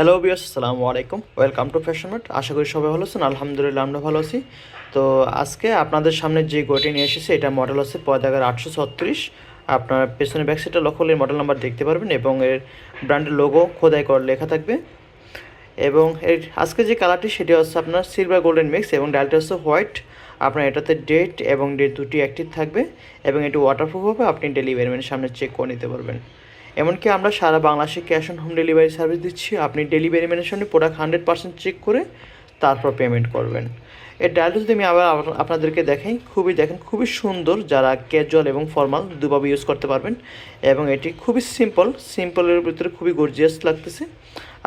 Hello Biyas আসসালামু আলাইকুম। Welcome to fashion mart আশা করি সবাই ভালো আছেন। আলহামদুলিল্লাহ, আমরা ভালো আছি। তো আজকে আপনাদের সামনে যে গড়িটি নিয়ে এসেছে, এটা মডেল হচ্ছে পয়দাগার আটশো ছত্রিশ। আপনার পেছনে ব্যাক সাইডটা লক্ষ্য করলে মডেল নাম্বার দেখতে পারবেন এবং এর ব্র্যান্ডের লোগো খোদাই করা লেখা থাকবে। এবং এর আজকে যে কালারটি সেটি হচ্ছে আপনার সিলভার গোল্ডেন মিক্স এবং ডালটা হচ্ছে হোয়াইট আপনার এটাতে ডেট এবং ডেট দুটি অ্যাক্টিভ থাকবে এবং এটি ওয়াটারপ্রুফ হবে। আপনি ডেলিভারি ম্যানের সামনে চেক করে নিতে পারবেন। এমনকি আমরা সারা বাংলাদেশে cash on home delivery service দিচ্ছি। আপনি ডেলিভারি ম্যানের সামনে প্রোডাক্ট হান্ড্রেড পার্সেন্ট চেক করে তারপর পেমেন্ট করবেন। এর ডায়ালটা যদি আমি আবার আপনাদেরকে দেখাই। খুবই দেখেন, খুবই সুন্দর যারা ক্যাজুয়াল এবং ফর্মাল দুভাবে ইউজ করতে পারবেন। এবং এটি খুবই সিম্পল সিম্পলের ভিতরে খুবই গর্জিয়াস লাগতেছে।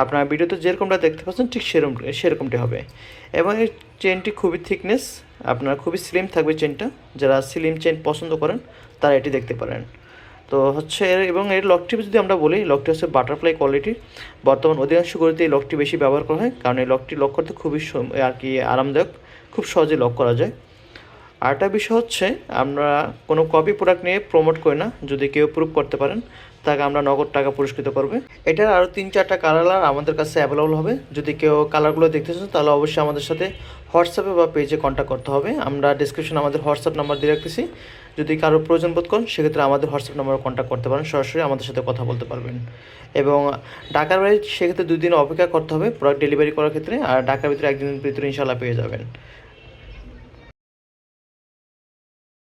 আপনার ভিডিওতে যেরকমটা দেখতে পাচ্ছেন, ঠিক সেরকম সেরকমটি হবে। এবং এই চেনটি খুবই থিকনেস আপনার খুবই স্লিম থাকবে চেনটা যারা স্লিম চেন পছন্দ করেন, তারা এটি দেখতে পারেন। তো হচ্ছে এর এবং এর লকটি যদি আমরা বলি লকটি হচ্ছে বাটারফ্লাই কোয়ালিটির বর্তমান অধিকাংশ গড়িতে এই লকটি বেশি ব্যবহার করা হয়, কারণ এই লকটি লক করতে খুবই আর কি আরামদায়ক, খুব সহজে লক করা যায়। আরেকটা বিষয় হচ্ছে, আমরা কোনো কপি প্রোডাক্ট নিয়ে প্রমোট করি না, যদি কেউ প্রুভ করতে পারেন, তাকে আমরা নগদ টাকা পুরস্কৃত করবে। এটার আরও তিন চারটা কালার আমাদের কাছে অ্যাভেলেবল হবে। যদি কেউ কালারগুলো দেখতে চান, তাহলে অবশ্যই আমাদের সাথে হোয়াটসঅ্যাপে বা পেজে কন্ট্যাক্ট করতে হবে। আমরা ডিসক্রিপশনে আমাদের হোয়াটসঅ্যাপ নাম্বার দিয়ে রাখতেছি। যদি কারও প্রয়োজন বোধ করেন, সেক্ষেত্রে আমাদের হোয়াটসঅ্যাপ নাম্বারে কন্ট্যাক্ট করতে পারেন। সরাসরি আমাদের সাথে কথা বলতে পারবেন। এবং ঢাকার বাইরে সেক্ষেত্রে দুই দিন অপেক্ষা করতে হবে প্রোডাক্ট ডেলিভারি করার ক্ষেত্রে। আর ঢাকার ভিতরে একদিনের ভিতরে ইনশাল্লাহ পেয়ে যাবেন।